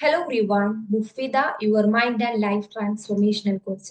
Hello everyone, Mufida, your mind and life transformational coach.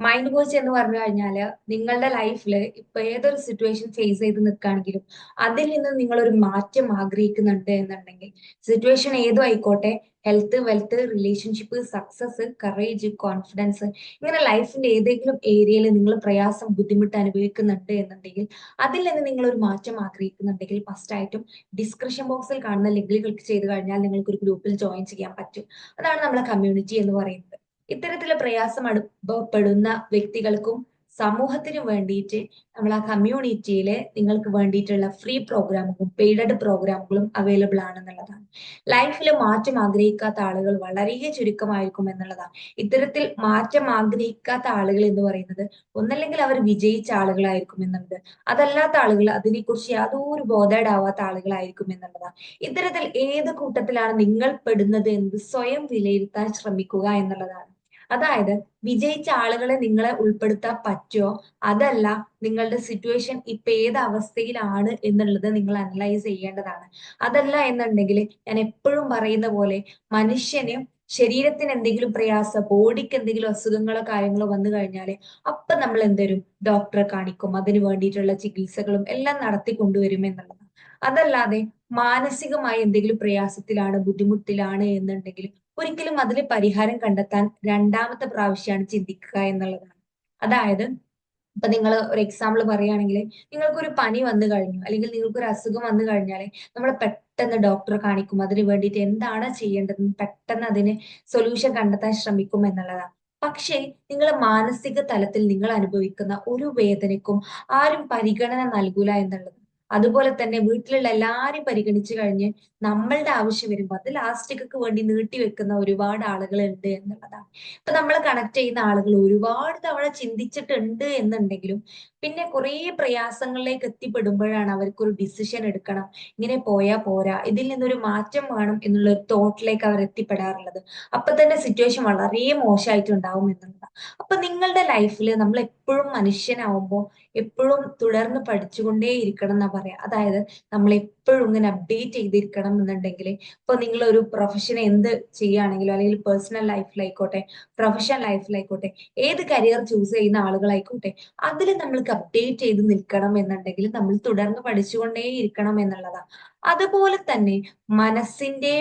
Mind coach എന്ന് പറഞ്ഞു കഴിഞ്ഞാൽ നിങ്ങളുടെ ലൈഫിൽ ഇപ്പൊ ഏതൊരു സിറ്റുവേഷൻ ഫേസ് ചെയ്ത് നിൽക്കുകയാണെങ്കിലും അതിൽ നിന്ന് നിങ്ങൾ ഒരു മാറ്റം ആഗ്രഹിക്കുന്നുണ്ട് എന്നുണ്ടെങ്കിൽ സിറ്റുവേഷൻ ഏതും ആയിക്കോട്ടെ. Health wealth relationship success courage confidence ഇങ്ങനെ ലൈഫിന്റെ ഏതെങ്കിലും ഏരിയയിൽ നിങ്ങൾ പ്രയാസം ബുദ്ധിമുട്ട് അനുഭവിക്കുന്നുണ്ട് എന്നുണ്ടെങ്കിൽ അതിൽ നിന്ന് നിങ്ങൾ ഒരു മാറ്റം ആഗ്രഹിക്കുന്നുണ്ടെങ്കിൽ ഫസ്റ്റ് ആയിട്ടും ഡിസ്ക്രിപ്ഷൻ ബോക്സിൽ കാണുന്ന ലിങ്കിൽ ക്ലിക്ക് ചെയ്ത് കഴിഞ്ഞാൽ നിങ്ങൾക്ക് ഒരു ഗ്രൂപ്പിൽ ജോയിൻ ചെയ്യാൻ പറ്റും. അതാണ് നമ്മുടെ കമ്മ്യൂണിറ്റി എന്ന് പറയുന്നത്. ഇത്തരത്തിലുള്ള പ്രയാസം അനുഭവപ്പെടുന്ന വ്യക്തികൾക്കും സമൂഹത്തിനും വേണ്ടിയിട്ട് നമ്മൾ ആ കമ്മ്യൂണിറ്റിയിലെ നിങ്ങൾക്ക് വേണ്ടിയിട്ടുള്ള ഫ്രീ പ്രോഗ്രാമുകളും പെയ്ഡഡ് പ്രോഗ്രാമുകളും അവൈലബിൾ ആണെന്നുള്ളതാണ്. ലൈഫിൽ മാറ്റം ആഗ്രഹിക്കാത്ത ആളുകൾ വളരെ ചുരുക്കമായിരിക്കും എന്നുള്ളതാണ്. ഇത്തരത്തിൽ മാറ്റം ആഗ്രഹിക്കാത്ത ആളുകൾ എന്ന് പറയുന്നത് ഒന്നല്ലെങ്കിൽ അവർ വിജയിച്ച ആളുകളായിരിക്കും എന്നുള്ളത്. അതല്ലാത്ത ആളുകൾ അതിനെക്കുറിച്ച് യാതൊരു ബോധേഡാവാത്ത ആളുകളായിരിക്കും എന്നുള്ളതാണ്. ഇത്തരത്തിൽ ഏത് കൂട്ടത്തിലാണ് നിങ്ങൾ പെടുന്നത് എന്ന് സ്വയം വിലയിരുത്താൻ ശ്രമിക്കുക എന്നുള്ളതാണ്. അതായത് വിജയിച്ച ആളുകളെ നിങ്ങളെ ഉൾപ്പെടുത്താൻ പറ്റുമോ അതല്ല നിങ്ങളുടെ സിറ്റുവേഷൻ ഇപ്പൊ ഏത് അവസ്ഥയിലാണ് എന്നുള്ളത് നിങ്ങൾ അനലൈസ് ചെയ്യേണ്ടതാണ്. അതല്ല എന്നുണ്ടെങ്കിൽ ഞാൻ എപ്പോഴും പറയുന്ന പോലെ മനുഷ്യന് ശരീരത്തിന് എന്തെങ്കിലും പ്രയാസ ബോഡിക്ക് എന്തെങ്കിലും അസുഖങ്ങളോ കാര്യങ്ങളോ വന്നു കഴിഞ്ഞാൽ അപ്പൊ നമ്മൾ എന്തരും ഡോക്ടറെ കാണിക്കും അതിന് വേണ്ടിയിട്ടുള്ള ചികിത്സകളും എല്ലാം നടത്തി കൊണ്ടുവരും എന്നുള്ളതാണ്. അതല്ലാതെ മാനസികമായി എന്തെങ്കിലും പ്രയാസത്തിലാണ് ബുദ്ധിമുട്ടിലാണ് എന്നുണ്ടെങ്കിൽ ഒരിക്കലും അതിൽ പരിഹാരം കണ്ടെത്താൻ രണ്ടാമത്തെ പ്രാവശ്യമാണ് ചിന്തിക്കുക എന്നുള്ളതാണ്. അതായത് ഇപ്പൊ നിങ്ങൾ ഒരു എക്സാമ്പിൾ പറയുകയാണെങ്കിൽ നിങ്ങൾക്കൊരു പനി വന്നു കഴിഞ്ഞു അല്ലെങ്കിൽ നിങ്ങൾക്കൊരു അസുഖം വന്നു കഴിഞ്ഞാൽ നമ്മൾ പെട്ടെന്ന് ഡോക്ടറെ കാണിക്കും അതിന് വേണ്ടിയിട്ട് എന്താണ് ചെയ്യേണ്ടതെന്ന് പെട്ടെന്ന് അതിന് സൊല്യൂഷൻ കണ്ടെത്താൻ ശ്രമിക്കും എന്നുള്ളതാണ്. പക്ഷേ നിങ്ങൾ മാനസിക തലത്തിൽ നിങ്ങൾ അനുഭവിക്കുന്ന ഒരു വേദനയ്ക്കും ആരും പരിഗണന നൽകൂല എന്നുള്ളത് അതുപോലെ തന്നെ വീട്ടിലുള്ള എല്ലാരും പരിഗണിച്ചു കഴിഞ്ഞ് നമ്മളുടെ ആവശ്യം വരുമ്പോൾ അത് ലാസ്റ്റിക്കൊക്കെ വേണ്ടി വെക്കുന്ന ഒരുപാട് ആളുകൾ ഉണ്ട് എന്നുള്ളതാണ്. ഇപ്പൊ നമ്മൾ കണക്ട് ചെയ്യുന്ന ആളുകൾ ഒരുപാട് തവണ ചിന്തിച്ചിട്ടുണ്ട് എന്നുണ്ടെങ്കിലും പിന്നെ കുറെ പ്രയാസങ്ങളിലേക്ക് എത്തിപ്പെടുമ്പോഴാണ് അവർക്ക് ഒരു ഡിസിഷൻ എടുക്കണം. ഇങ്ങനെ പോയാ പോരാ ഇതിൽ നിന്നൊരു മാറ്റം വേണം എന്നുള്ള ഒരു തോട്ടിലേക്ക് അവർ എത്തിപ്പെടാറുള്ളത്. അപ്പൊ തന്നെ സിറ്റുവേഷൻ വളരെ മോശമായിട്ടുണ്ടാവും എന്നുള്ളതാണ്. അപ്പൊ നിങ്ങളുടെ ലൈഫിൽ നമ്മൾ എപ്പോഴും മനുഷ്യനാവുമ്പോൾ എപ്പോഴും തുടർന്ന് പഠിച്ചുകൊണ്ടേ ഇരിക്കണം എന്നാ പറയാ. അതായത് നമ്മൾ എപ്പോഴും ഇങ്ങനെ അപ്ഡേറ്റ് ചെയ്തിരിക്കണം എന്നുണ്ടെങ്കിൽ ഇപ്പൊ നിങ്ങൾ ഒരു പ്രൊഫഷൻ എന്ത് ചെയ്യുകയാണെങ്കിലും അല്ലെങ്കിൽ പേഴ്സണൽ ലൈഫിലായിക്കോട്ടെ പ്രൊഫഷണൽ ലൈഫിലായിക്കോട്ടെ ഏത് കരിയർ ചൂസ് ചെയ്യുന്ന ആളുകളായിക്കോട്ടെ അതിൽ നമ്മൾക്ക് അപ്ഡേറ്റ് ചെയ്ത് നിൽക്കണം എന്നുണ്ടെങ്കിൽ നമ്മൾ തുടർന്ന് പഠിച്ചുകൊണ്ടേ ഇരിക്കണം എന്നുള്ളതാണ് അതുപോലെ തന്നെ മനസ്സിന്റെ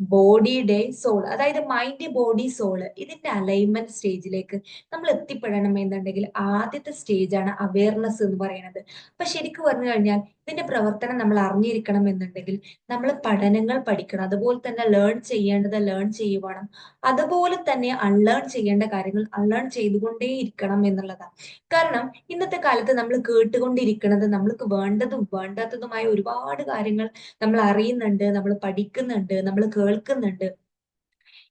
ബോഡിയുടെ സോൾ അതായത് മൈൻഡ് ബോഡി സോൾ ഇതിന്റെ അലൈൻമെന്റ് സ്റ്റേജിലേക്ക് നമ്മൾ എത്തിപ്പെടണം എന്നുണ്ടെങ്കിൽ ആദ്യത്തെ സ്റ്റേജാണ് അവയർനെസ് എന്ന് പറയുന്നത്. അപ്പൊ ശരിക്കും പറഞ്ഞു കഴിഞ്ഞാൽ ഇതിന്റെ പ്രവർത്തനം നമ്മൾ അറിഞ്ഞിരിക്കണം എന്നുണ്ടെങ്കിൽ നമ്മൾ പഠനങ്ങൾ പഠിക്കണം. അതുപോലെ തന്നെ ലേൺ ചെയ്യേണ്ടത് ലേൺ ചെയ്യുവാണം. അതുപോലെ തന്നെ അൺലേൺ ചെയ്യേണ്ട കാര്യങ്ങൾ അൺലേൺ ചെയ്തുകൊണ്ടേ ഇരിക്കണം എന്നുള്ളതാണ്. കാരണം ഇന്നത്തെ കാലത്ത് നമ്മൾ കേട്ടുകൊണ്ടിരിക്കുന്നത് നമ്മൾക്ക് വേണ്ടതും വേണ്ടാത്തതുമായ ഒരുപാട് കാര്യങ്ങൾ നമ്മൾ അറിയുന്നുണ്ട് നമ്മൾ പഠിക്കുന്നുണ്ട് നമ്മൾ കേൾക്കുന്നുണ്ട്.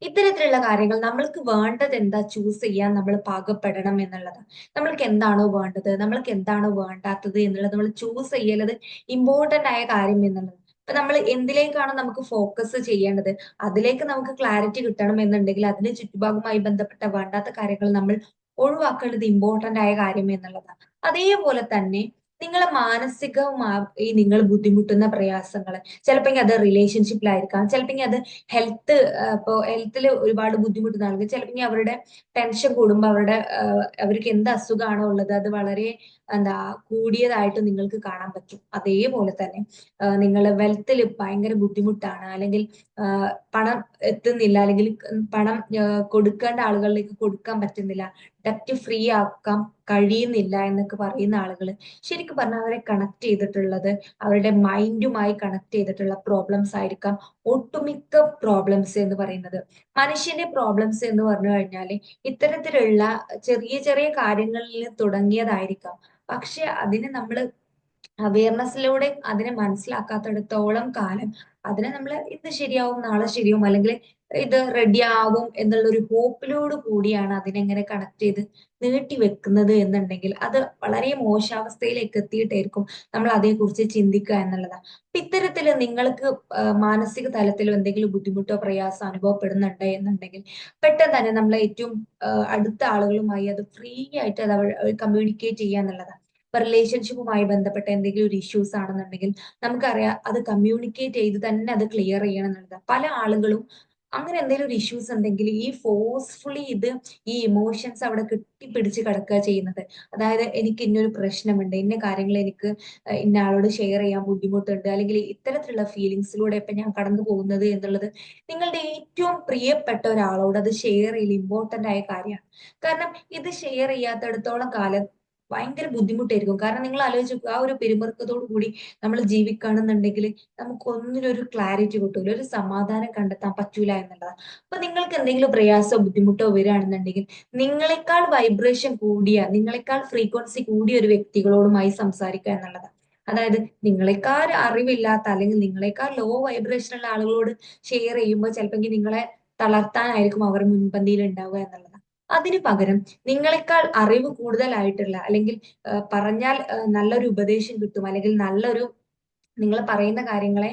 ഇത്തരത്തിലുള്ള കാര്യങ്ങൾ നമ്മൾക്ക് വേണ്ടത് എന്താ ചൂസ് ചെയ്യാൻ നമ്മൾ പാകപ്പെടണം എന്നുള്ളത്. നമ്മൾക്ക് എന്താണോ വേണ്ടത് നമ്മൾക്ക് എന്താണോ വേണ്ടാത്തത് എന്നുള്ളത് നമ്മൾ ചൂസ് ചെയ്യലത് ഇമ്പോർട്ടന്റ് ആയ കാര്യം എന്നുള്ളത്. ഇപ്പൊ നമ്മൾ എന്തിലേക്കാണ് നമുക്ക് ഫോക്കസ് ചെയ്യേണ്ടത് അതിലേക്ക് നമുക്ക് ക്ലാരിറ്റി കിട്ടണം എന്നുണ്ടെങ്കിൽ അതിന് ചുറ്റുഭാഗവുമായി ബന്ധപ്പെട്ട വേണ്ടാത്ത കാര്യങ്ങൾ നമ്മൾ ഒഴിവാക്കേണ്ടത് ഇമ്പോർട്ടന്റ് ആയ കാര്യം എന്നുള്ളതാണ്. അതേപോലെ തന്നെ നിങ്ങളെ മാനസികമായി നിങ്ങൾ ബുദ്ധിമുട്ടുന്ന പ്രയാസങ്ങൾ ചിലപ്പോൾ അത് റിലേഷൻഷിപ്പിലായിരിക്കാം ചിലപ്പോൾ അത് ഹെൽത്ത് ഇപ്പോൾ ഹെൽത്തിൽ ഒരുപാട് ബുദ്ധിമുട്ടുന്ന ആൾക്ക് ചിലപ്പോൾ അവരുടെ ടെൻഷൻ കൂടുമ്പോൾ അവരുടെ അവർക്ക് എന്ത് അസുഖമാണോ ഉള്ളത് അത് വളരെ എന്താ കൂടിയതായിട്ട് നിങ്ങൾക്ക് കാണാൻ പറ്റും. അതേപോലെ തന്നെ നിങ്ങൾ വെൽത്തിൽ ഭയങ്കര ബുദ്ധിമുട്ടാണ്. അല്ലെങ്കിൽ പണം എത്തുന്നില്ല. അല്ലെങ്കിൽ പണം കൊടുക്കേണ്ട ആളുകളിലേക്ക് കൊടുക്കാൻ പറ്റുന്നില്ല. ഡെറ്റ് ഫ്രീ ആക്കാൻ കഴിയുന്നില്ല എന്നൊക്കെ പറയുന്ന ആളുകൾ ശരിക്കും പറഞ്ഞാൽ അവരെ കണക്ട് ചെയ്തിട്ടുള്ളത് അവരുടെ മൈൻഡുമായി കണക്ട് ചെയ്തിട്ടുള്ള പ്രോബ്ലംസ് ആയിരിക്കാം ഒട്ടുമിക്ക പ്രോബ്ലംസ് എന്ന് പറയുന്നത്. മനുഷ്യന്റെ പ്രോബ്ലംസ് എന്ന് പറഞ്ഞു കഴിഞ്ഞാൽ ഇത്തരത്തിലുള്ള ചെറിയ ചെറിയ കാര്യങ്ങളിൽ തുടങ്ങിയതായിരിക്കാം. പക്ഷെ അതിനെ നമ്മൾ അവയർനെസ്സിലൂടെ അതിനെ മനസ്സിലാക്കാത്തിടത്തോളം കാലം അതിനെ നമ്മൾ ഇന്ന് ശരിയാവും നാളെ ശരിയാവും അല്ലെങ്കിൽ ഇത് റെഡി ആവും എന്നുള്ള ഒരു ഹോപ്പിലോട് കൂടിയാണ് അതിനെങ്ങനെ കണക്ട് ചെയ്ത് നീട്ടി വെക്കുന്നത് എന്നുണ്ടെങ്കിൽ അത് വളരെ മോശാവസ്ഥയിലേക്ക് എത്തിയിട്ടായിരിക്കും നമ്മൾ അതേക്കുറിച്ച് ചിന്തിക്കുക എന്നുള്ളതാണ് അപ്പൊ ഇത്തരത്തിൽ നിങ്ങൾക്ക് മാനസിക തലത്തിൽ എന്തെങ്കിലും ബുദ്ധിമുട്ടോ പ്രയാസം അനുഭവപ്പെടുന്നുണ്ട് എന്നുണ്ടെങ്കിൽ പെട്ടെന്ന് തന്നെ നമ്മൾ ഏറ്റവും അടുത്ത ആളുകളുമായി അത് ഫ്രീ ആയിട്ട് അത് കമ്മ്യൂണിക്കേറ്റ് ചെയ്യുക എന്നുള്ളതാണ്. ഇപ്പൊ റിലേഷൻഷിപ്പുമായി ബന്ധപ്പെട്ട എന്തെങ്കിലും ഒരു ഇഷ്യൂസ് ആണെന്നുണ്ടെങ്കിൽ നമുക്കറിയാം അത് കമ്മ്യൂണിക്കേറ്റ് ചെയ്ത് തന്നെ അത് ക്ലിയർ ചെയ്യണം എന്നുള്ളത് പല ആളുകളും അങ്ങനെ എന്തെങ്കിലും ഒരു ഇഷ്യൂസ് ഉണ്ടെങ്കിൽ ഈ ഫോഴ്സ്ഫുള്ളി ഇത് ഈ ഇമോഷൻസ് അവിടെ കെട്ടിപ്പിടിച്ച് കിടക്കുക ചെയ്യുന്നത്. അതായത് എനിക്ക് ഇന്നൊരു പ്രശ്നമുണ്ട് ഇന്ന കാര്യങ്ങൾ എനിക്ക് ഇന്ന ആളോട് ഷെയർ ചെയ്യാൻ ബുദ്ധിമുട്ടുണ്ട് അല്ലെങ്കിൽ ഇത്തരത്തിലുള്ള ഫീലിങ്സിലൂടെ ഇപ്പൊ ഞാൻ കടന്നു പോകുന്നത് എന്നുള്ളത് നിങ്ങളുടെ ഏറ്റവും പ്രിയപ്പെട്ട ഒരാളോട് അത് ഷെയർ ചെയ്യൽ ഇമ്പോർട്ടന്റ് ആയ കാര്യമാണ്. കാരണം ഇത് ഷെയർ ചെയ്യാത്തടത്തോളം കാലം ഭയങ്കര ബുദ്ധിമുട്ടായിരിക്കും. കാരണം നിങ്ങൾ ആലോചിച്ച് ആ ഒരു പെരുമാറ്റത്തോടു കൂടി നമ്മൾ ജീവിക്കുകയാണെന്നുണ്ടെങ്കിൽ നമുക്ക് ഒന്നിനും ഒരു ക്ലാരിറ്റി കിട്ടൂല ഒരു സമാധാനം കണ്ടെത്താൻ പറ്റൂല എന്നുള്ളതാണ്. അപ്പൊ നിങ്ങൾക്ക് എന്തെങ്കിലും പ്രയാസമോ ബുദ്ധിമുട്ടോ വരികയാണെന്നുണ്ടെങ്കിൽ നിങ്ങളെക്കാൾ വൈബ്രേഷൻ കൂടിയ നിങ്ങളെക്കാൾ ഫ്രീക്വൻസി കൂടിയ ഒരു വ്യക്തികളോടുമായി സംസാരിക്കുക എന്നുള്ളതാണ്. അതായത് നിങ്ങളെക്കാൾ അറിവില്ലാത്ത അല്ലെങ്കിൽ നിങ്ങളെക്കാൾ ലോ വൈബ്രേഷൻ ഉള്ള ആളുകളോട് ഷെയർ ചെയ്യുമ്പോൾ ചിലപ്പോൾ നിങ്ങളെ തളർത്താനായിരിക്കും അവർ മുൻപന്തിയിൽ ഉണ്ടാവുക എന്നുള്ളതാണ്. അതിന് പകരം നിങ്ങളെക്കാൾ അറിവ് കൂടുതലായിട്ടുള്ള അല്ലെങ്കിൽ പറഞ്ഞാൽ നല്ലൊരു ഉപദേശം കിട്ടും. അല്ലെങ്കിൽ നല്ലൊരു നിങ്ങൾ പറയുന്ന കാര്യങ്ങളെ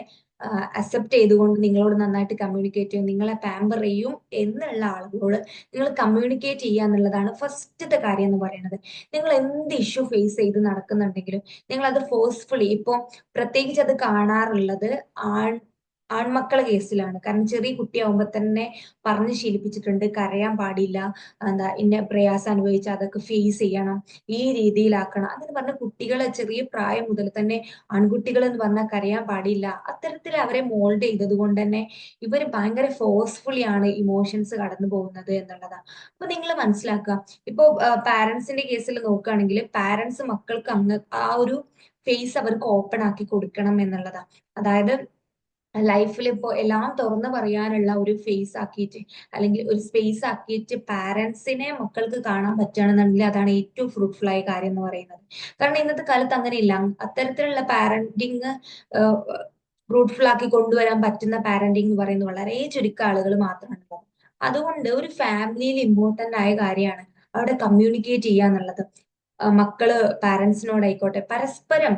അക്സെപ്റ്റ് ചെയ്തുകൊണ്ട് നിങ്ങളോട് നന്നായിട്ട് കമ്മ്യൂണിക്കേറ്റ് ചെയ്യും. നിങ്ങളെ പാമ്പർ ചെയ്യും എന്നുള്ള ആളുകളോട് നിങ്ങൾ കമ്മ്യൂണിക്കേറ്റ് ചെയ്യുക എന്നുള്ളതാണ് ഫസ്റ്റത്തെ കാര്യം എന്ന് പറയുന്നത്. നിങ്ങൾ എന്ത് ഇഷ്യൂ ഫേസ് ചെയ്ത് നടക്കുന്നുണ്ടെങ്കിലും നിങ്ങൾ അത് ഫോഴ്സ്ഫുള്ളി ഇപ്പോൾ പ്രത്യേകിച്ച് അത് കാണാറുള്ളത് ആൺ ആൺമക്കളെ കേസിലാണ്. കാരണം ചെറിയ കുട്ടിയാവുമ്പോ തന്നെ പറഞ്ഞ് ശീലിപ്പിച്ചിട്ടുണ്ട് കരയാൻ പാടില്ല എന്താ ഇന്ന പ്രയാസം അനുഭവിച്ച അതൊക്കെ ഫേസ് ചെയ്യണം ഈ രീതിയിലാക്കണം. അതെന്ന് പറഞ്ഞ കുട്ടികളെ ചെറിയ പ്രായം മുതൽ തന്നെ ആൺകുട്ടികൾ എന്ന് പറഞ്ഞാൽ കരയാൻ പാടില്ല. അത്തരത്തിൽ അവരെ മോൾഡ് ചെയ്തത് കൊണ്ട് തന്നെ ഇവർ ഭയങ്കര ഫോഴ്സ്ഫുള്ളി ആണ് ഇമോഷൻസ് കടന്നു പോകുന്നത് എന്നുള്ളതാണ് അപ്പൊ നിങ്ങൾ മനസ്സിലാക്കുക. ഇപ്പോ പാരന്റ്സിന്റെ കേസിൽ നോക്കുകയാണെങ്കിൽ പാരന്റ്സ് മക്കൾക്ക് അങ്ങ് ആ ഒരു ഫേസ് അവർക്ക് ഓപ്പൺ ആക്കി കൊടുക്കണം എന്നുള്ളതാണ് അതായത് ലൈഫിൽ ഇപ്പോൾ എല്ലാം തുറന്നു പറയാനുള്ള ഒരു ഫേസ് ആക്കിയിട്ട് അല്ലെങ്കിൽ ഒരു സ്പേസ് ആക്കിയിട്ട് പാരന്റ്സിനെ മക്കൾക്ക് കാണാൻ പറ്റുകയാണെന്നുണ്ടെങ്കിൽ അതാണ് ഏറ്റവും ഫ്രൂട്ട്ഫുൾ ആയ കാര്യം എന്ന് പറയുന്നത്. കാരണം ഇന്നത്തെ കാലത്ത് അങ്ങനെയില്ല. അത്തരത്തിലുള്ള പാരന്റിങ് ഫ്രൂട്ട്ഫുൾ ആക്കി കൊണ്ടുവരാൻ പറ്റുന്ന പാരന്റിങ് എന്ന് പറയുന്നത് വളരെ ചുരുക്ക ആളുകൾ മാത്രമാണ് അതുകൊണ്ട് ഒരു ഫാമിലിയിൽ ഇമ്പോർട്ടന്റ് ആയ കാര്യമാണ് അവിടെ കമ്മ്യൂണിക്കേറ്റ് ആ, മക്കൾ പാരന്റ്സിനോടായിക്കോട്ടെ പരസ്പരം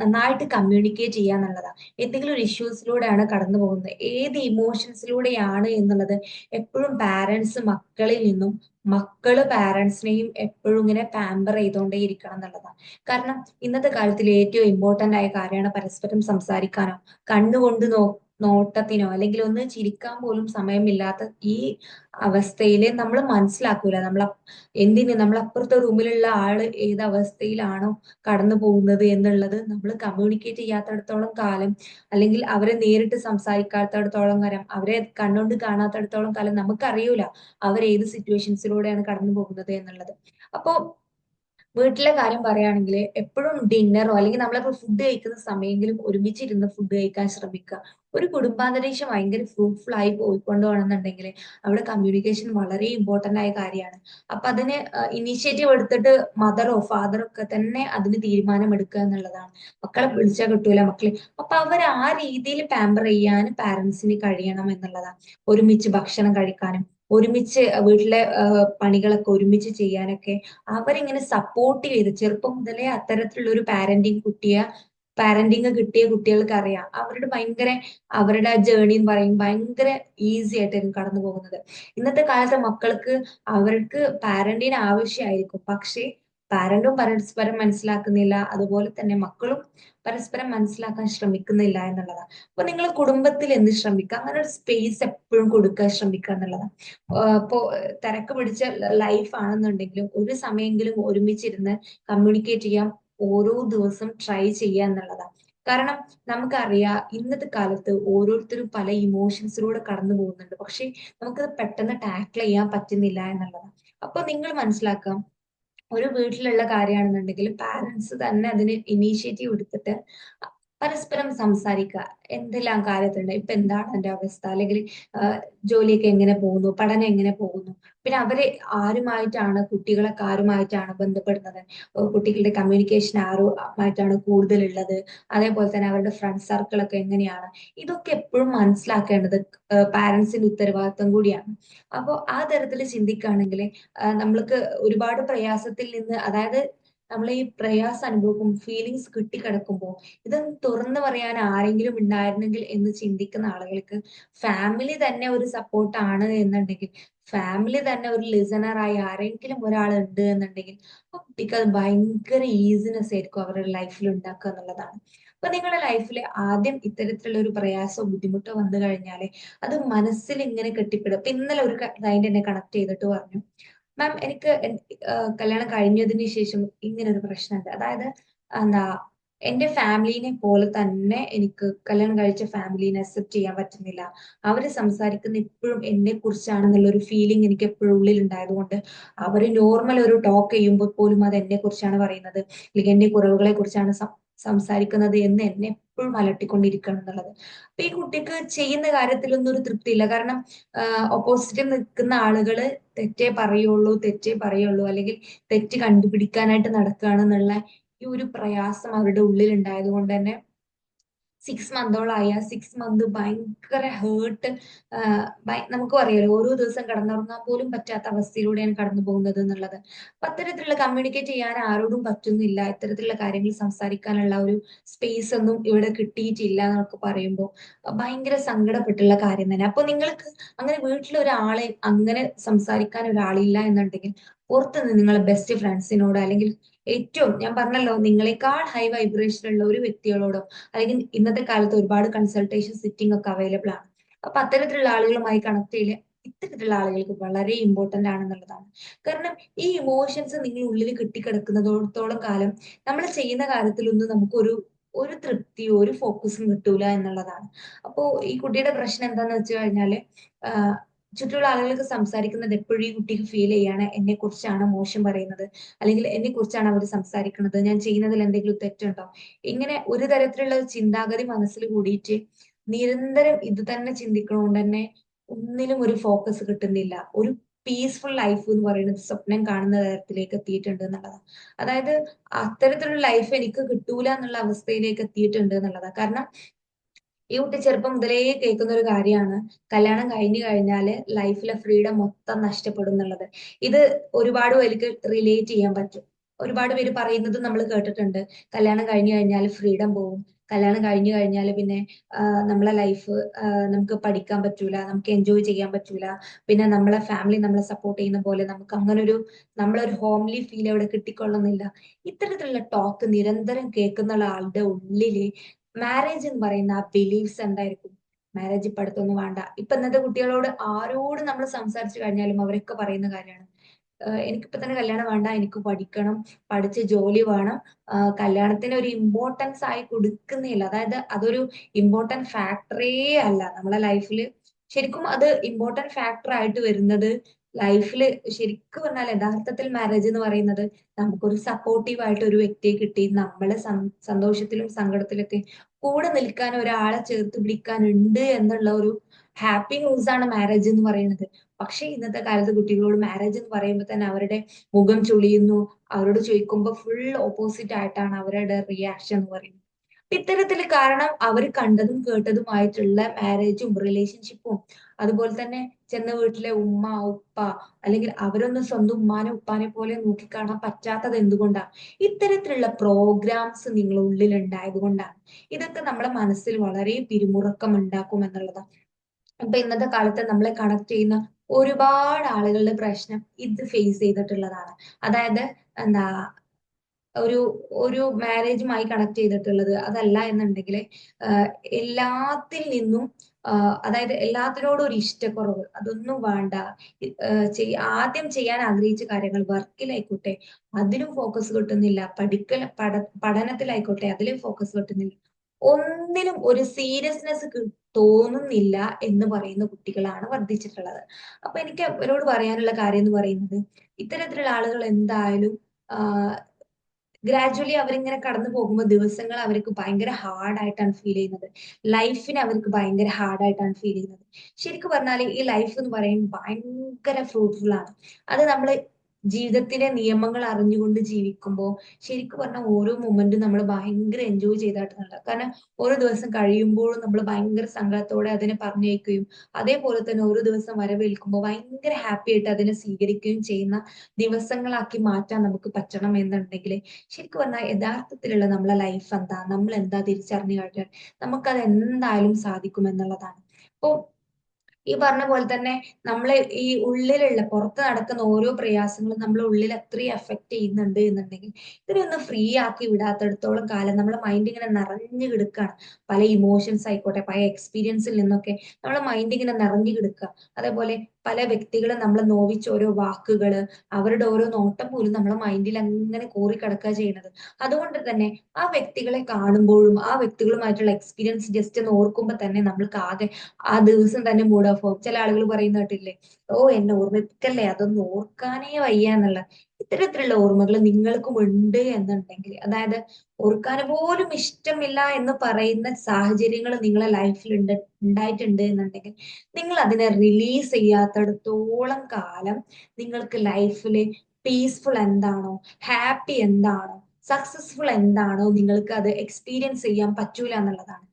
നന്നായിട്ട് കമ്മ്യൂണിക്കേറ്റ് ചെയ്യുക എന്നുള്ളതാണ് എന്തെങ്കിലും ഒരു ഇഷ്യൂസിലൂടെയാണ് കടന്നു പോകുന്നത്. ഏത് ഇമോഷൻസിലൂടെയാണ് എന്നുള്ളത് എപ്പോഴും പാരന്റ്സ് മക്കളിൽ നിന്നും മക്കൾ പാരന്റ്സിനെയും എപ്പോഴും ഇങ്ങനെ പാമ്പർ ചെയ്തുകൊണ്ടേ ഇരിക്കണം എന്നുള്ളതാണ് കാരണം ഇന്നത്തെ കാലത്തിൽ ഏറ്റവും ഇമ്പോർട്ടന്റ് ആയ കാര്യമാണ് പരസ്പരം സംസാരിക്കാനോ കണ്ണുകൊണ്ട് നോ നോട്ടത്തിനോ അല്ലെങ്കിൽ ഒന്ന് ചിരിക്കാൻ പോലും സമയമില്ലാത്ത ഈ അവസ്ഥയിൽ നമ്മൾ മനസ്സിലാക്കൂല. നമ്മൾ എന്തിന് നമ്മൾ അപ്പുറത്തെ റൂമിലുള്ള ആൾ ഏത് അവസ്ഥയിലാണോ കടന്നു പോകുന്നത് എന്നുള്ളത് നമ്മൾ കമ്മ്യൂണിക്കേറ്റ് ചെയ്യാത്തടത്തോളം കാലം അല്ലെങ്കിൽ അവരെ നേരിട്ട് സംസാരിക്കാത്തടത്തോളം കാലം അവരെ കണ്ണുകൊണ്ട് കാണാത്തടത്തോളം കാലം നമുക്കറിയൂല അവർ ഏത് സിറ്റുവേഷൻസിലൂടെയാണ് കടന്നു പോകുന്നത് എന്നുള്ളത്. അപ്പോ വീട്ടിലെ കാര്യം പറയുകയാണെങ്കിൽ എപ്പോഴും ഡിന്നറോ അല്ലെങ്കിൽ നമ്മളിപ്പോ ഫുഡ് കഴിക്കുന്ന സമയമെങ്കിലും ഒരുമിച്ചിരുന്ന് ഫുഡ് കഴിക്കാൻ ശ്രമിക്കുക. ഒരു കുടുംബാന്തരീക്ഷം ഭയങ്കര ഫ്രൂട്ട്ഫുൾ ആയി പോയിക്കൊണ്ടുപോകണമെന്നുണ്ടെങ്കിൽ അവിടെ കമ്മ്യൂണിക്കേഷൻ വളരെ ഇമ്പോർട്ടന്റ് ആയ കാര്യമാണ്. അപ്പൊ അതിന് ഇനീഷ്യേറ്റീവ് എടുത്തിട്ട് മദറോ ഫാദറോ ഒക്കെ തന്നെ അതിന് തീരുമാനം എടുക്കുക എന്നുള്ളതാണ്. മക്കളെ വിളിച്ചാൽ കിട്ടൂല മക്കളെ. അപ്പൊ അവർ ആ രീതിയിൽ പാമ്പർ ചെയ്യാൻ പാരന്റ്സിന് കഴിയണം എന്നുള്ളതാണ്. ഒരുമിച്ച് ഭക്ഷണം കഴിക്കാനും ഒരുമിച്ച് വീട്ടിലെ പണികളൊക്കെ ഒരുമിച്ച് ചെയ്യാനൊക്കെ അവരിങ്ങനെ സപ്പോർട്ട് ചെയ്ത് ചെറുപ്പം മുതലേ അത്തരത്തിലുള്ള ഒരു പാരന്റിങ് കുട്ടിയെ പാരന്റിങ് കിട്ടിയ കുട്ടികൾക്ക് അറിയാം അവരുടെ ഭയങ്കര അവരുടെ ജേണി എന്ന് പറയും ഭയങ്കര ഈസി ആയിട്ടായിരുന്നു കടന്നു പോകുന്നത് ഇന്നത്തെ കാലത്തെ മക്കൾക്ക് അവർക്ക് പാരന്റിന് ആവശ്യമായിരിക്കും. പക്ഷേ പാരന്റും പരസ്പരം മനസ്സിലാക്കുന്നില്ല. അതുപോലെ തന്നെ മക്കളും പരസ്പരം മനസ്സിലാക്കാൻ ശ്രമിക്കുന്നില്ല എന്നുള്ളതാണ്. അപ്പൊ നിങ്ങൾ കുടുംബത്തിൽ എന്ത് ശ്രമിക്കുക? അങ്ങനെ ഒരു സ്പേസ് എപ്പോഴും കൊടുക്കാൻ ശ്രമിക്കുക എന്നുള്ളതാണ്. ഇപ്പോ തിരക്ക് പിടിച്ച ലൈഫ് ആണെന്നുണ്ടെങ്കിലും ഒരു സമയമെങ്കിലും ഒരുമിച്ചിരുന്ന് കമ്മ്യൂണിക്കേറ്റ് ചെയ്യാൻ ഓരോ ദിവസം ട്രൈ ചെയ്യുക എന്നുള്ളതാണ്. കാരണം നമുക്കറിയാം ഇന്നത്തെ കാലത്ത് ഓരോരുത്തരും പല ഇമോഷൻസിലൂടെ കടന്നു പോകുന്നുണ്ട്. പക്ഷെ നമുക്കത് പെട്ടെന്ന് ടാക്കിൾ ചെയ്യാൻ പറ്റുന്നില്ല എന്നുള്ളതാണ്. അപ്പൊ നിങ്ങൾ മനസ്സിലാക്കാം ഒരു വീട്ടിലുള്ള കാര്യമാണെന്നുണ്ടെങ്കിൽ പാരന്റ്സ് തന്നെ അതിന് ഇനീഷ്യേറ്റീവ് എടുത്തിട്ട് പരസ്പരം സംസാരിക്കുക എന്തെല്ലാം കാര്യത്തിലുണ്ട്? ഇപ്പൊ എന്താണ് എന്റെ അവസ്ഥ? അല്ലെങ്കിൽ ജോലിയൊക്കെ എങ്ങനെ പോകുന്നു? പഠനം എങ്ങനെ പോകുന്നു? പിന്നെ അവരെ ആരുമായിട്ടാണ് കുട്ടികളൊക്കെ ആരുമായിട്ടാണ് ബന്ധപ്പെടുന്നത്? കുട്ടികളുടെ കമ്മ്യൂണിക്കേഷൻ ആരുമായിട്ടാണ് കൂടുതലുള്ളത്? അതേപോലെ തന്നെ അവരുടെ ഫ്രണ്ട് സർക്കിളൊക്കെ എങ്ങനെയാണ്? ഇതൊക്കെ എപ്പോഴും മനസ്സിലാക്കേണ്ടത് പാരന്റ്സിന്റെ ഉത്തരവാദിത്വം കൂടിയാണ്. അപ്പോൾ ആ തരത്തിൽ ചിന്തിക്കുകയാണെങ്കിൽ നമ്മൾക്ക് ഒരുപാട് പ്രയാസത്തിൽ നിന്ന് അതായത് നമ്മൾ ഈ പ്രയാസം അനുഭവിക്കും ഫീലിങ്സ് കിട്ടിക്കിടക്കുമ്പോൾ. ഇത് തുറന്നു പറയാൻ ആരെങ്കിലും ഉണ്ടായിരുന്നെങ്കിൽ എന്ന് ചിന്തിക്കുന്ന ആളുകൾക്ക് ഫാമിലി തന്നെ ഒരു സപ്പോർട്ടാണ് എന്നുണ്ടെങ്കിൽ ഫാമിലി തന്നെ ഒരു ലിസണറായി ആരെങ്കിലും ഒരാൾ ഉണ്ട് എന്നുണ്ടെങ്കിൽ ആ കുട്ടിക്ക് അത് ഭയങ്കര ഈസിനെസ് ആയിരിക്കും അവരുടെ ലൈഫിൽ ഉണ്ടാക്കുക എന്നുള്ളതാണ്. അപ്പൊ നിങ്ങളുടെ ലൈഫിൽ ആദ്യം ഇത്തരത്തിലുള്ള ഒരു പ്രയാസമോ ബുദ്ധിമുട്ടോ വന്നു കഴിഞ്ഞാൽ അത് മനസ്സിൽ ഇങ്ങനെ കെട്ടിപ്പിടും. ഇന്നലെ ഒരു ക്ലയന്റ് എന്നെ കണക്ട് ചെയ്തിട്ട് പറഞ്ഞു. മാം എനിക്ക് കല്യാണം കഴിഞ്ഞതിന് ശേഷം ഇങ്ങനെ ഒരു പ്രശ്നമുണ്ട് അതായത് എന്താ എന്റെ ഫാമിലിനെ പോലെ തന്നെ എനിക്ക് കല്യാണം കഴിച്ച ഫാമിലിനെ അക്സെപ്റ്റ് ചെയ്യാൻ പറ്റുന്നില്ല. അവർ സംസാരിക്കുന്ന ഇപ്പോഴും എന്നെ കുറിച്ചാണെന്നുള്ള ഒരു ഫീലിംഗ് എനിക്ക് എപ്പോഴും ഉള്ളിൽ ഉണ്ടായതുകൊണ്ട് അവർ നോർമൽ ഒരു ടോക്ക് ചെയ്യുമ്പോൾ പോലും അത് എന്നെ കുറിച്ചാണ് പറയുന്നത്. അല്ലെങ്കിൽ എന്റെ കുറവുകളെ കുറിച്ചാണ് സംസാരിക്കുന്നത് എന്ന് എന്നെ എപ്പോഴും അലട്ടിക്കൊണ്ടിരിക്കണം എന്നുള്ളത്. അപ്പൊ ഈ കുട്ടിക്ക് ചെയ്യുന്ന കാര്യത്തിലൊന്നും ഒരു തൃപ്തിയില്ല. കാരണം ഓപ്പോസിറ്റ് നിൽക്കുന്ന ആളുകൾ തെറ്റേ പറയുള്ളൂ തെറ്റേ പറയുള്ളൂ അല്ലെങ്കിൽ തെറ്റ് കണ്ടുപിടിക്കാനായിട്ട് നടക്കുകയാണെന്നുള്ള ഈ ഒരു പ്രയാസം അവരുടെ ഉള്ളിൽ ഉണ്ടായത് കൊണ്ട് തന്നെ സിക്സ് മന്തോളായ സിക്സ് മന്ത് ഭയങ്കര ഹേർട്ട് നമുക്ക് അറിയാലോ ഓരോ ദിവസം കടന്നുറങ്ങാൻ പോലും പറ്റാത്ത അവസ്ഥയിലൂടെയാണ് കടന്നു പോകുന്നത് എന്നുള്ളത്. അപ്പൊ അത്തരത്തിലുള്ള കമ്മ്യൂണിക്കേറ്റ് ചെയ്യാൻ ആരോടും പറ്റുന്നില്ല. ഇത്തരത്തിലുള്ള കാര്യങ്ങൾ സംസാരിക്കാനുള്ള ഒരു സ്പേസ് ഒന്നും ഇവിടെ കിട്ടിയിട്ടില്ല എന്നൊക്കെ പറയുമ്പോൾ ഭയങ്കര സങ്കടപ്പെട്ടുള്ള കാര്യം തന്നെ. അപ്പൊ നിങ്ങൾക്ക് അങ്ങനെ വീട്ടിൽ ഒരാളെ അങ്ങനെ സംസാരിക്കാൻ ഒരാളില്ല എന്നുണ്ടെങ്കിൽ പുറത്തുനിന്ന് നിങ്ങളെ ബെസ്റ്റ് ഫ്രണ്ട്സിനോട് അല്ലെങ്കിൽ ഏറ്റവും ഞാൻ പറഞ്ഞല്ലോ നിങ്ങളെക്കാൾ ഹൈ വൈബ്രേഷൻ ഉള്ള ഒരു വ്യക്തികളോടോ അല്ലെങ്കിൽ ഇന്നത്തെ കാലത്ത് ഒരുപാട് കൺസൾട്ടേഷൻ സിറ്റിംഗ് ഒക്കെ അവൈലബിൾ ആണ്. അപ്പൊ അത്തരത്തിലുള്ള ആളുകളുമായി കണക്ട് ചെയ്യൽ ഇത്തരത്തിലുള്ള ആളുകൾക്ക് വളരെ ഇമ്പോർട്ടന്റ് ആണെന്നുള്ളതാണ്. കാരണം ഈ ഇമോഷൻസ് നിങ്ങൾ ഉള്ളിൽ കെട്ടിക്കിടക്കുന്നതോടത്തോളം കാലം നമ്മൾ ചെയ്യുന്ന കാര്യത്തിലൊന്നും നമുക്കൊരു ഒരു തൃപ്തിയോ ഒരു ഫോക്കസും കിട്ടൂല എന്നുള്ളതാണ്. അപ്പോ ഈ കുട്ടിയുടെ പ്രശ്നം എന്താന്ന് വെച്ച് കഴിഞ്ഞാൽ ചുറ്റുമുള്ള ആളുകൾക്ക് സംസാരിക്കുന്നത് എപ്പോഴും ഈ കുട്ടിക്ക് ഫീൽ ചെയ്യാണ്. എന്നെ കുറിച്ചാണ് മോശം പറയുന്നത്. അല്ലെങ്കിൽ എന്നെ കുറിച്ചാണ് അവർ സംസാരിക്കുന്നത്. ഞാൻ ചെയ്യുന്നതിൽ എന്തെങ്കിലും തെറ്റുണ്ടോ? ഇങ്ങനെ ഒരു തരത്തിലുള്ള ചിന്താഗതി മനസ്സിൽ കൂടിയിട്ട് നിരന്തരം ഇത് തന്നെ ചിന്തിക്കണോണ്ട് തന്നെ ഒന്നിലും ഒരു ഫോക്കസ് കിട്ടുന്നില്ല. ഒരു പീസ്ഫുൾ ലൈഫ് എന്ന് പറയുന്നത് സ്വപ്നം കാണുന്ന തരത്തിലേക്ക് എത്തിയിട്ടുണ്ട് എന്നുള്ളതാണ് അതായത് അത്തരത്തിലുള്ള ലൈഫ് എനിക്ക് കിട്ടൂല എന്നുള്ള അവസ്ഥയിലേക്ക് എത്തിയിട്ടുണ്ട് എന്നുള്ളതാണ് കാരണം ഈ കുട്ടി ചെറുപ്പം മുതലേ കേൾക്കുന്ന ഒരു കാര്യമാണ്. കല്യാണം കഴിഞ്ഞു കഴിഞ്ഞാൽ ലൈഫിലെ ഫ്രീഡം മൊത്തം നഷ്ടപ്പെടും എന്നുള്ളത്. ഇത് ഒരുപാട് പേർക്ക് റിലേറ്റ് ചെയ്യാൻ പറ്റും. ഒരുപാട് പേര് പറയുന്നത് നമ്മൾ കേട്ടിട്ടുണ്ട്. കല്യാണം കഴിഞ്ഞു കഴിഞ്ഞാൽ ഫ്രീഡം പോവും. കല്യാണം കഴിഞ്ഞു കഴിഞ്ഞാൽ പിന്നെ നമ്മളെ ലൈഫ് നമുക്ക് പഠിക്കാൻ പറ്റൂല നമുക്ക് എൻജോയ് ചെയ്യാൻ പറ്റൂല. പിന്നെ നമ്മളെ ഫാമിലി നമ്മളെ സപ്പോർട്ട് ചെയ്യുന്ന പോലെ നമുക്ക് അങ്ങനെ ഒരു നമ്മളൊരു ഹോംലി ഫീൽ അവിടെ കിട്ടിക്കൊള്ളുന്നില്ല. ഇത്തരത്തിലുള്ള ടോക്ക് നിരന്തരം കേൾക്കുന്ന ആളുടെ ഉള്ളിൽ മാരേജ് എന്ന് പറയുന്ന ആ ബിലീഫ്സ് എന്തായിരിക്കും? മാരേജ് പഠിത്തൊന്നും വേണ്ട. ഇപ്പൊ ഇന്നത്തെ കുട്ടികളോട് ആരോട് നമ്മൾ സംസാരിച്ചു കഴിഞ്ഞാലും അവരൊക്കെ പറയുന്ന കാര്യമാണ്. എനിക്കിപ്പോ തന്നെ കല്യാണം വേണ്ട എനിക്ക് പഠിക്കണം പഠിച്ച് ജോലി വേണം. കല്യാണത്തിന് ഒരു ഇമ്പോർട്ടൻസ് ആയി കൊടുക്കുന്നില്ല. അതായത് അതൊരു ഇമ്പോർട്ടന്റ് ഫാക്ടറേ അല്ല. നമ്മളെ ലൈഫിൽ ശരിക്കും അത് ഇമ്പോർട്ടന്റ് ഫാക്ടർ ആയിട്ട് വരുന്നത് ലൈഫിൽ ശരിക്കും പറഞ്ഞാൽ യഥാർത്ഥത്തിൽ മാരേജ് എന്ന് പറയുന്നത് നമുക്കൊരു സപ്പോർട്ടീവ് ആയിട്ട് ഒരു വ്യക്തിയെ കിട്ടി നമ്മളെ സന്തോഷത്തിലും സങ്കടത്തിലൊക്കെ കൂടെ നിൽക്കാൻ ഒരാളെ ചേർത്ത് പിടിക്കാനുണ്ട് എന്നുള്ള ഒരു ഹാപ്പി ന്യൂസ് ആണ് മാരേജ് എന്ന് പറയുന്നത്. പക്ഷെ ഇന്നത്തെ കാലത്ത് കുട്ടികളോട് മാരേജ് എന്ന് പറയുമ്പോൾ തന്നെ അവരുടെ മുഖം ചുളിയുന്നു അവരോട് ചോദിക്കുമ്പോൾ ഫുൾ ഓപ്പോസിറ്റ് ആയിട്ടാണ് അവരുടെ റിയാക്ഷൻ എന്ന് പറയുന്നത്. ഇത്തരത്തിൽ കാരണം അവർ കണ്ടതും കേട്ടതുമായിട്ടുള്ള മാരേജും റിലേഷൻഷിപ്പും അതുപോലെ തന്നെ ചെന്ന വീട്ടിലെ ഉമ്മ ഉപ്പ അല്ലെങ്കിൽ അവരൊന്നും സ്വന്തം ഉമ്മാനെ ഉപ്പാനെ പോലെ നോക്കിക്കാണാൻ പറ്റാത്തത് എന്തുകൊണ്ടാണ് ഇത്തരത്തിലുള്ള പ്രോഗ്രാംസ് നിങ്ങളുടെ ഉള്ളിൽ ഉണ്ടായത് കൊണ്ടാണ് ഇതൊക്കെ നമ്മളെ മനസ്സിൽ വളരെ പിരിമുറക്കം ഉണ്ടാക്കും എന്നുള്ളതാണ് ഇപ്പൊ ഇന്നത്തെ കാലത്ത് നമ്മളെ കണക്ട് ചെയ്യുന്ന ഒരുപാട് ആളുകളുടെ പ്രശ്നം ഇത് ഫേസ് ചെയ്തിട്ടുള്ളതാണ്. അതായത് എന്താ ഒരു ഒരു മാരേജുമായി കണക്ട് ചെയ്തിട്ടുള്ളത് അതല്ല എന്നുണ്ടെങ്കിൽ എല്ലാത്തിൽ നിന്നും അതായത് എല്ലാത്തിനോടും ഒരു ഇഷ്ടക്കുറവ് അതൊന്നും വേണ്ട. ആദ്യം ചെയ്യാൻ ആഗ്രഹിച്ച കാര്യങ്ങൾ വർക്കിലായിക്കോട്ടെ അതിലും ഫോക്കസ് കിട്ടുന്നില്ല. പഠിക്കൽ പഠ പഠനത്തിലായിക്കോട്ടെ അതിലും ഫോക്കസ് കിട്ടുന്നില്ല. ഒന്നിനും ഒരു സീരിയസ്നെസ് തോന്നുന്നില്ല എന്ന് പറയുന്ന കുട്ടികളാണ് വർദ്ധിച്ചിട്ടുള്ളത്. അപ്പൊ എനിക്ക് അവരോട് പറയാനുള്ള കാര്യം എന്ന് പറയുന്നത് ഇത്തരത്തിലുള്ള ആളുകൾ എന്തായാലും ഗ്രാജുവലി അവരിങ്ങനെ കടന്നു പോകുമ്പോൾ ദിവസങ്ങൾ അവർക്ക് ഭയങ്കര ഹാർഡായിട്ടാണ് ഫീൽ ചെയ്യുന്നത്. ലൈഫിന് അവർക്ക് ഭയങ്കര ഹാർഡായിട്ടാണ് ഫീൽ ചെയ്യുന്നത്. ശരിക്കും പറഞ്ഞാൽ ഈ ലൈഫ് എന്ന് പറയുന്നത് ഭയങ്കര ഫ്രൂട്ട്ഫുൾ ആണ്. അത് നമ്മൾ ജീവിതത്തിലെ നിയമങ്ങൾ അറിഞ്ഞുകൊണ്ട് ജീവിക്കുമ്പോൾ ശരിക്കും പറഞ്ഞാൽ ഓരോ മൊമെന്റും നമ്മൾ ഭയങ്കര എൻജോയ് ചെയ്തായിട്ടുണ്ട് കാരണം ഓരോ ദിവസം കഴിയുമ്പോഴും നമ്മൾ ഭയങ്കര സങ്കടത്തോടെ അതിനെ പറഞ്ഞേക്കുകയും അതേപോലെ തന്നെ ഓരോ ദിവസം വരവേൽക്കുമ്പോൾ ഭയങ്കര ഹാപ്പി ആയിട്ട് അതിനെ സ്വീകരിക്കുകയും ചെയ്യുന്ന ദിവസങ്ങളാക്കി മാറ്റാൻ നമുക്ക് പറ്റണം എന്നുണ്ടെങ്കിൽ ശരിക്കും പറഞ്ഞാൽ യഥാർത്ഥത്തിലുള്ള നമ്മളെ ലൈഫ് എന്താ? നമ്മൾ എന്താ തിരിച്ചറിഞ്ഞു കഴിഞ്ഞാൽ നമുക്കത് എന്തായാലും സാധിക്കും എന്നുള്ളതാണ്. അപ്പോ ഈ പറഞ്ഞ പോലെ തന്നെ നമ്മളെ ഈ ഉള്ളിലുള്ള പുറത്ത് നടക്കുന്ന ഓരോ പ്രയാസങ്ങളും നമ്മളെ ഉള്ളിൽ അത്രയും എഫക്ട് ചെയ്യുന്നുണ്ട് എന്നുണ്ടെങ്കിൽ ഇതിനെ ഒന്ന് ഫ്രീ ആക്കി വിടാത്തടത്തോളം കാലം നമ്മളെ മൈൻഡ് ഇങ്ങനെ നിറഞ്ഞു കിടക്കുകയാണ് പല ഇമോഷൻസ് ആയിക്കോട്ടെ പല എക്സ്പീരിയൻസിൽ നിന്നൊക്കെ നമ്മളെ മൈൻഡ് ഇങ്ങനെ നിറഞ്ഞു കിടക്കുക. അതേപോലെ പല വ്യക്തികളെ നമ്മൾ നോവിച്ച ഓരോ വാക്കുകൾ അവരുടെ ഓരോ നോട്ടം പോലും നമ്മളെ മൈൻഡിൽ അങ്ങനെ കോറി കിടക്കുക ചെയ്യുന്നത് അതുകൊണ്ട് തന്നെ ആ വ്യക്തികളെ കാണുമ്പോഴും ആ വ്യക്തികളുമായിട്ടുള്ള എക്സ്പീരിയൻസ് ജസ്റ്റ് ഒന്ന് ഓർക്കുമ്പോൾ തന്നെ നമ്മൾക്ക് ആകെ ആ ദിവസം തന്നെ മൂഡ് ഓഫ് ആവും. ചില ആളുകൾ പറയുന്ന കേട്ടില്ലേ ഓ എന്നെ ഓർമ്മിപ്പിക്കല്ലേ? അതൊന്നും ഓർക്കാനേ വയ്യ എന്നുള്ള ഇത്തരത്തിലുള്ള ഓർമ്മകൾ നിങ്ങൾക്കും ഉണ്ട് എന്നുണ്ടെങ്കിൽ അതായത് ഓർക്കാൻ പോലും ഇഷ്ടമില്ല എന്ന് പറയുന്ന സാഹചര്യങ്ങൾ നിങ്ങളെ ലൈഫിൽ ഉണ്ട് ഉണ്ടായിട്ടുണ്ട് എന്നുണ്ടെങ്കിൽ നിങ്ങൾ അതിനെ റിലീസ് ചെയ്യാത്തടത്തോളം കാലം നിങ്ങൾക്ക് ലൈഫിൽ പീസ്ഫുൾ എന്താണോ ഹാപ്പി എന്താണോ സക്സസ്ഫുൾ എന്താണോ നിങ്ങൾക്ക് അത് എക്സ്പീരിയൻസ് ചെയ്യാൻ പറ്റൂല എന്നുള്ളതാണ്.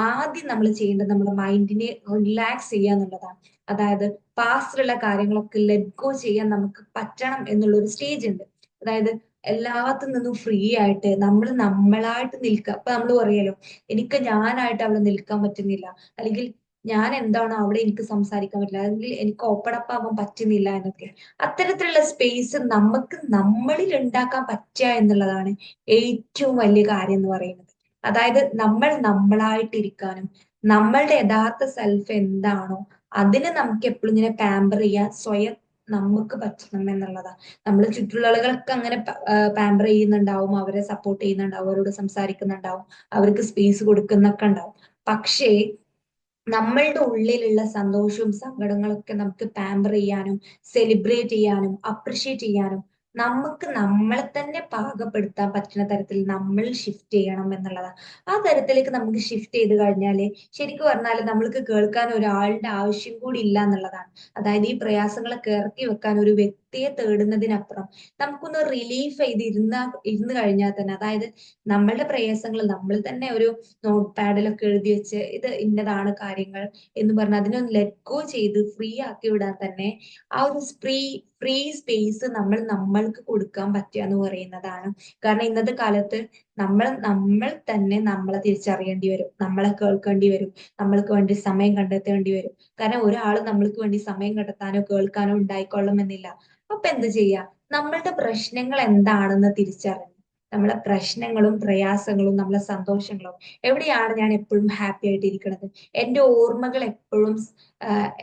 ആദ്യം നമ്മൾ ചെയ്യേണ്ടത് നമ്മുടെ മൈൻഡിനെ റിലാക്സ് ചെയ്യുക എന്നുള്ളതാണ്. അതായത് പാസ്റ്റിലുള്ള കാര്യങ്ങളൊക്കെ ലെറ്റ് ഗോ ചെയ്യാൻ നമുക്ക് പറ്റണം എന്നുള്ള ഒരു സ്റ്റേജ് ഉണ്ട്. അതായത് എല്ലാത്തിൽ നിന്നും ഫ്രീ ആയിട്ട് നമ്മൾ നമ്മളായിട്ട് നിൽക്കുക അപ്പൊ നമ്മൾ പറയല്ലോ എനിക്ക് ഞാനായിട്ട് അവിടെ നിൽക്കാൻ പറ്റുന്നില്ല. അല്ലെങ്കിൽ ഞാൻ എന്താണോ അവിടെ എനിക്ക് സംസാരിക്കാൻ പറ്റില്ല. അല്ലെങ്കിൽ എനിക്ക് ഓപ്പൺ അപ്പ് ആവാൻ പറ്റുന്നില്ല എന്നൊക്കെ. അത്തരത്തിലുള്ള സ്പേസ് നമുക്ക് നമ്മളിൽ ഉണ്ടാക്കാൻ പറ്റുക എന്നുള്ളതാണ് ഏറ്റവും വലിയ കാര്യം എന്ന് പറയുന്നത്. അതായത് നമ്മൾ നമ്മളായിട്ടിരിക്കാനും നമ്മളുടെ യഥാർത്ഥ സെൽഫ് എന്താണോ അതിനെ നമുക്ക് എപ്പോഴും ഇങ്ങനെ പാമ്പർ ചെയ്യാൻ സ്വയം നമുക്ക് പറ്റണം എന്നുള്ളതാണ് നമ്മൾ ചുറ്റുള്ള ആളുകളൊക്കെ അങ്ങനെ പാമ്പർ ചെയ്യുന്നുണ്ടാവും അവരെ സപ്പോർട്ട് ചെയ്യുന്നുണ്ടാവും അവരോട് സംസാരിക്കുന്നുണ്ടാവും അവർക്ക് സ്പേസ് കൊടുക്കുന്നൊക്കെ ഉണ്ടാവും. പക്ഷേ നമ്മളുടെ ഉള്ളിലുള്ള സന്തോഷവും സങ്കടങ്ങളൊക്കെ നമുക്ക് പാമ്പർ ചെയ്യാനും സെലിബ്രേറ്റ് ചെയ്യാനും അപ്രിഷിയേറ്റ് ചെയ്യാനും നമുക്ക് നമ്മളെ തന്നെ പാകപ്പെടുത്താൻ പറ്റുന്ന തരത്തിൽ നമ്മൾ ഷിഫ്റ്റ് ചെയ്യണം എന്നുള്ളതാണ് ആ തരത്തിലേക്ക് നമുക്ക് ഷിഫ്റ്റ് ചെയ്ത് കഴിഞ്ഞാൽ ശരിക്കും പറഞ്ഞാൽ നമ്മൾക്ക് കേൾക്കാൻ ഒരാളുടെ ആവശ്യം കൂടി ഇല്ല എന്നുള്ളതാണ്. അതായത് ഈ പ്രയാസങ്ങളൊക്കെ ഇറക്കി വെക്കാൻ ഒരു വ്യക്തിയെ തേടുന്നതിനപ്പുറം നമുക്കൊന്ന് റിലീഫ് ചെയ്ത് ഇരുന്ന ഇരുന്ന് കഴിഞ്ഞാൽ തന്നെ അതായത് നമ്മളുടെ പ്രയാസങ്ങൾ നമ്മൾ തന്നെ ഒരു നോട്ട് പാഡിലൊക്കെ എഴുതി വെച്ച് ഇത് ഇന്നതാണ് കാര്യങ്ങൾ എന്ന് പറഞ്ഞ് അതിനൊന്ന് ലെറ്റ് ഗോ ചെയ്ത് ഫ്രീ ആക്കി വിടാൻ തന്നെ ആ ഒരു ഫ്രീ ഫ്രീ സ്പേസ് നമ്മൾ നമ്മൾക്ക് കൊടുക്കാൻ പറ്റുക എന്ന് പറയുന്നതാണ്. കാരണം ഇന്നത്തെ കാലത്ത് നമ്മൾ നമ്മൾ തന്നെ നമ്മളെ തിരിച്ചറിയേണ്ടി വരും. നമ്മളെ കേൾക്കേണ്ടി വരും. നമ്മൾക്ക് വേണ്ടി സമയം കണ്ടെത്തേണ്ടി വരും. കാരണം ഒരാൾ നമ്മൾക്ക് വേണ്ടി സമയം കണ്ടെത്താനോ കേൾക്കാനോ ഉണ്ടായിക്കൊള്ളുമെന്നില്ല അപ്പൊ എന്ത് ചെയ്യാ? നമ്മളുടെ പ്രശ്നങ്ങൾ എന്താണെന്ന് തിരിച്ചറിഞ്ഞു നമ്മളെ പ്രശ്നങ്ങളും പ്രയാസങ്ങളും നമ്മളെ സന്തോഷങ്ങളും എവിടെയാണ് ഞാൻ എപ്പോഴും ഹാപ്പി ആയിട്ട് ഇരിക്കുന്നത് എന്റെ ഓർമ്മകൾ എപ്പോഴും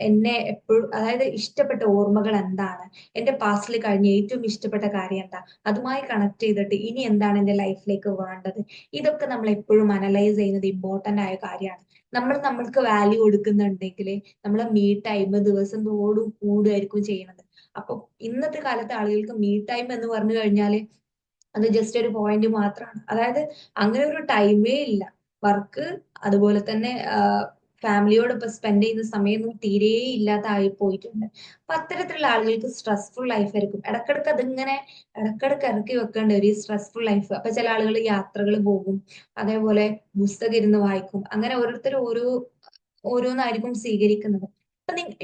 എന്നെ എപ്പോഴും അതായത് ഇഷ്ടപ്പെട്ട ഓർമ്മകൾ എന്താണ്? എന്റെ പാസ്റ്റിൽ കഴിഞ്ഞ ഏറ്റവും ഇഷ്ടപ്പെട്ട കാര്യം എന്താ? അതുമായി കണക്ട് ചെയ്തിട്ട് ഇനി എന്താണ് എന്റെ ലൈഫിലേക്ക് വേണ്ടത്? ഇതൊക്കെ നമ്മൾ എപ്പോഴും അനലൈസ് ചെയ്യുന്നത് ഇമ്പോർട്ടന്റ് ആയ കാര്യമാണ്. നമ്മൾ നമ്മൾക്ക് വാല്യൂ കൊടുക്കുന്നുണ്ടെങ്കിൽ നമ്മളെ മീ ടൈം ദിവസം തോടും കൂടുമായിരിക്കും ചെയ്യുന്നത്. അപ്പൊ ഇന്നത്തെ കാലത്ത് ആളുകൾക്ക് മീ ടൈം എന്ന് പറഞ്ഞു കഴിഞ്ഞാൽ അത് ജസ്റ്റ് ഒരു പോയിന്റ് മാത്രമാണ് അതായത് അങ്ങനെ ഒരു ടൈമേ ഇല്ല. വർക്ക് അതുപോലെ തന്നെ ഫാമിലിയോടൊപ്പം സ്പെൻഡ് ചെയ്യുന്ന സമയമൊന്നും തീരെ ഇല്ലാതായി പോയിട്ടുണ്ട്. അപ്പൊ അത്തരത്തിലുള്ള ആളുകൾക്ക് സ്ട്രെസ്ഫുൾ ലൈഫ് ആയിരിക്കും. ഇടക്കിടക്ക് അതിങ്ങനെ ഇടക്കിടക്ക് ഇറക്കി വെക്കേണ്ട ഒരു സ്ട്രെസ്ഫുൾ ലൈഫ് അപ്പൊ ചില ആളുകൾ യാത്രകൾ പോകും. അതേപോലെ പുസ്തകം ഇരുന്ന് വായിക്കും. അങ്ങനെ ഓരോരുത്തർ ഓരോ ഓരോന്നായിരിക്കും സ്വീകരിക്കുന്നത്.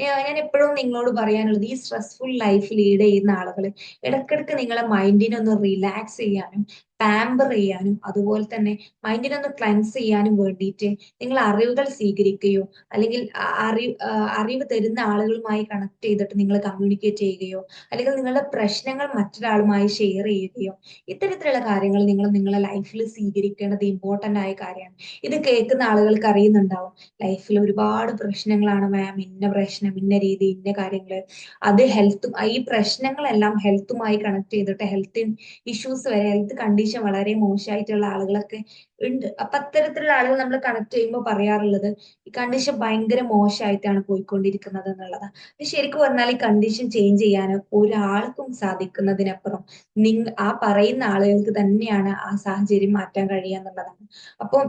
ഞാൻ എപ്പോഴും നിങ്ങളോട് പറയാനുള്ളത് ഈ സ്ട്രെസ്ഫുൾ ലൈഫ് ലീഡ് ചെയ്യുന്ന ആളുകൾ ഇടക്കിടക്ക് നിങ്ങളെ മൈൻഡിനെ ഒന്ന് റിലാക്സ് ചെയ്യാനും പാമ്പർ ചെയ്യാനും അതുപോലെ തന്നെ മൈൻഡിനെ ഒന്ന് ക്ലൻസ് ചെയ്യാനും വേണ്ടിയിട്ട് നിങ്ങൾ അറിവുകൾ സ്വീകരിക്കുകയോ അല്ലെങ്കിൽ അറിവ് അറിവ് തരുന്ന ആളുകളുമായി കണക്ട് ചെയ്തിട്ട് നിങ്ങൾ കമ്മ്യൂണിക്കേറ്റ് ചെയ്യുകയോ അല്ലെങ്കിൽ നിങ്ങളുടെ പ്രശ്നങ്ങൾ മറ്റൊരാളുമായി ഷെയർ ചെയ്യുകയോ ഇത്തരത്തിലുള്ള കാര്യങ്ങൾ നിങ്ങൾ നിങ്ങളുടെ ലൈഫിൽ സ്വീകരിക്കേണ്ടത് ഇമ്പോർട്ടന്റ് ആയ കാര്യമാണ്. ഇത് കേൾക്കുന്ന ആളുകൾക്ക് അറിയുന്നുണ്ടാവും. ലൈഫിൽ ഒരുപാട് പ്രശ്നങ്ങളാണ് മാം ഇന്ന പ്രശ്നം ഇന്ന രീതി ഇന്ന കാര്യങ്ങൾ അത് ഹെൽത്തും ഈ പ്രശ്നങ്ങളെല്ലാം ഹെൽത്തുമായി കണക്ട് ചെയ്തിട്ട് ഹെൽത്ത് ഇഷ്യൂസ് വരെ ഹെൽത്ത് കണ്ടീഷൻ വളരെ മോശമായിട്ടുള്ള ആളുകളൊക്കെ ഉണ്ട്. അപ്പൊ അത്തരത്തിലുള്ള ആളുകൾ നമ്മൾ കണക്ട് ചെയ്യുമ്പോൾ പറയാറുള്ളത് ഈ കണ്ടീഷൻ ഭയങ്കര മോശമായിട്ടാണ് പോയിക്കൊണ്ടിരിക്കുന്നത് എന്നുള്ളതാണ് ശരിക്കും പറഞ്ഞാൽ ഈ കണ്ടീഷൻ ചേഞ്ച് ചെയ്യാൻ ഒരാൾക്കും സാധിക്കുന്നതിനപ്പുറം നിങ്ങ ആ പറയുന്ന ആളുകൾക്ക് തന്നെയാണ് ആ സാഹചര്യം മാറ്റാൻ കഴിയുക എന്നുള്ളതാണ്. അപ്പോൾ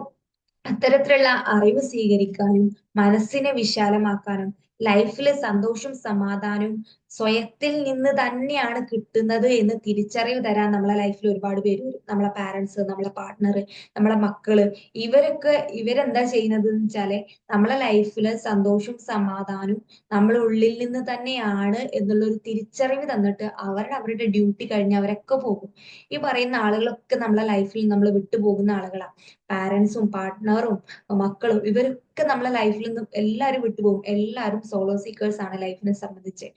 അത്തരത്തിലുള്ള അറിവ് സ്വീകരിക്കാനും മനസ്സിനെ വിശാലമാക്കാനും ലൈഫിലെ സന്തോഷവും സമാധാനവും സ്വയത്തിൽ നിന്ന് തന്നെയാണ് കിട്ടുന്നത് എന്ന് തിരിച്ചറിവ് തരാൻ നമ്മളെ ലൈഫിൽ ഒരുപാട് പേര് വരും. നമ്മളെ പാരന്റ്സ് നമ്മളെ പാർട്ട്ണർ നമ്മളെ മക്കൾ. ഇവരൊക്കെ ഇവരെന്താ ചെയ്യുന്നത് എന്ന് വെച്ചാൽ നമ്മളെ ലൈഫിൽ സന്തോഷവും സമാധാനവും നമ്മളെ ഉള്ളിൽ നിന്ന് തന്നെയാണ് എന്നുള്ള ഒരു തിരിച്ചറിവ് തന്നിട്ട് അവരുടെ അവരുടെ ഡ്യൂട്ടി കഴിഞ്ഞ് അവരൊക്കെ പോകും. ഈ പറയുന്ന ആളുകളൊക്കെ നമ്മളെ ലൈഫിൽ നമ്മൾ വിട്ടുപോകുന്ന ആളുകളാണ് പാരന്റ്സും പാർട്ട്ണറും മക്കളും ഇവരൊക്കെ നമ്മളെ ലൈഫിൽ നിന്നും എല്ലാവരും വിട്ടുപോകും എല്ലാവരും സോളോ സീക്കേഴ്സ് ആണ് ലൈഫിനെ സംബന്ധിച്ച്.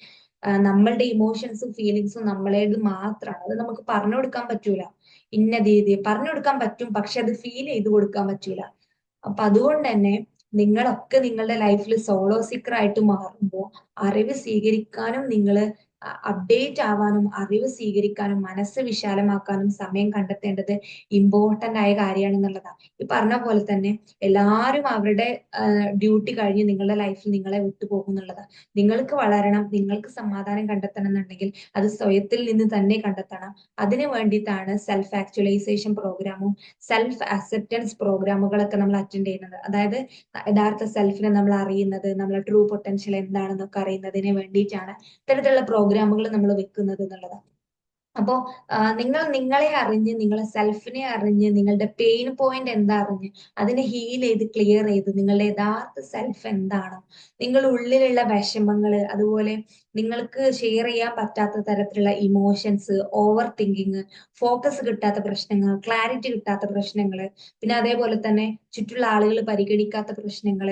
നമ്മളുടെ ഇമോഷൻസും ഫീലിങ്സും നമ്മളേത് മാത്രമാണ് അത് നമുക്ക് പറഞ്ഞു കൊടുക്കാൻ പറ്റൂല. ഇന്ന രീതി പറഞ്ഞു കൊടുക്കാൻ പറ്റും പക്ഷെ അത് ഫീൽ ചെയ്ത് കൊടുക്കാൻ പറ്റൂല. അപ്പൊ അതുകൊണ്ട് തന്നെ നിങ്ങളൊക്കെ നിങ്ങളുടെ ലൈഫിൽ സോളോ സീക്കർ ആയിട്ട് മാറുമ്പോൾ അറിവ് സ്വീകരിക്കാനും നിങ്ങൾ അപ്ഡേറ്റ് ആവാനും അറിവ് സ്വീകരിക്കാനും മനസ്സ് വിശാലമാക്കാനും സമയം കണ്ടെത്തേണ്ടത് ഇമ്പോർട്ടന്റ് ആയ കാര്യമാണെന്നുള്ളതാണ് ഈ പറഞ്ഞ പോലെ തന്നെ എല്ലാവരും അവരുടെ ഡ്യൂട്ടി കഴിഞ്ഞ് നിങ്ങളുടെ ലൈഫിൽ നിങ്ങളെ വിട്ടുപോകും എന്നുള്ളതാണ് നിങ്ങൾക്ക് വളരണം നിങ്ങൾക്ക് സമാധാനം കണ്ടെത്തണം എന്നുണ്ടെങ്കിൽ അത് സ്വയത്തിൽ നിന്ന് തന്നെ കണ്ടെത്തണം. അതിനു വേണ്ടിയിട്ടാണ് സെൽഫ് ആക്ച്വലൈസേഷൻ പ്രോഗ്രാമും സെൽഫ് അക്സെപ്റ്റൻസ് പ്രോഗ്രാമുകളൊക്കെ നമ്മൾ അറ്റൻഡ് ചെയ്യുന്നത്. അതായത് യഥാർത്ഥ സെൽഫിനെ നമ്മൾ അറിയുന്നത് നമ്മളെ ട്രൂ പൊട്ടൻഷ്യൽ എന്താണെന്നൊക്കെ അറിയുന്നതിന് വേണ്ടിയിട്ടാണ് ഇത്തരത്തിലുള്ള പ്രോഗ്രാമുകൾ നമ്മൾ വെക്കുന്നത് എന്നുള്ളതാണ് അപ്പോ നിങ്ങൾ നിങ്ങളെ അറിഞ്ഞ് നിങ്ങളെ സെൽഫിനെ അറിഞ്ഞ് നിങ്ങളുടെ പെയിൻ പോയിന്റ് എന്താ അറിഞ്ഞ് അതിനെ ഹീൽ ചെയ്ത് ക്ലിയർ ചെയ്ത് നിങ്ങളുടെ യഥാർത്ഥ സെൽഫ് എന്താണോ നിങ്ങളുടെ ഉള്ളിലുള്ള വിഷമങ്ങൾ അതുപോലെ നിങ്ങൾക്ക് ഷെയർ ചെയ്യാൻ പറ്റാത്ത തരത്തിലുള്ള ഇമോഷൻസ് ഓവർ തിങ്കിങ് ഫോക്കസ് കിട്ടാത്ത പ്രശ്നങ്ങൾ ക്ലാരിറ്റി കിട്ടാത്ത പ്രശ്നങ്ങൾ പിന്നെ അതേപോലെ തന്നെ ചുറ്റുള്ള ആളുകൾ പരിഗണിക്കാത്ത പ്രശ്നങ്ങൾ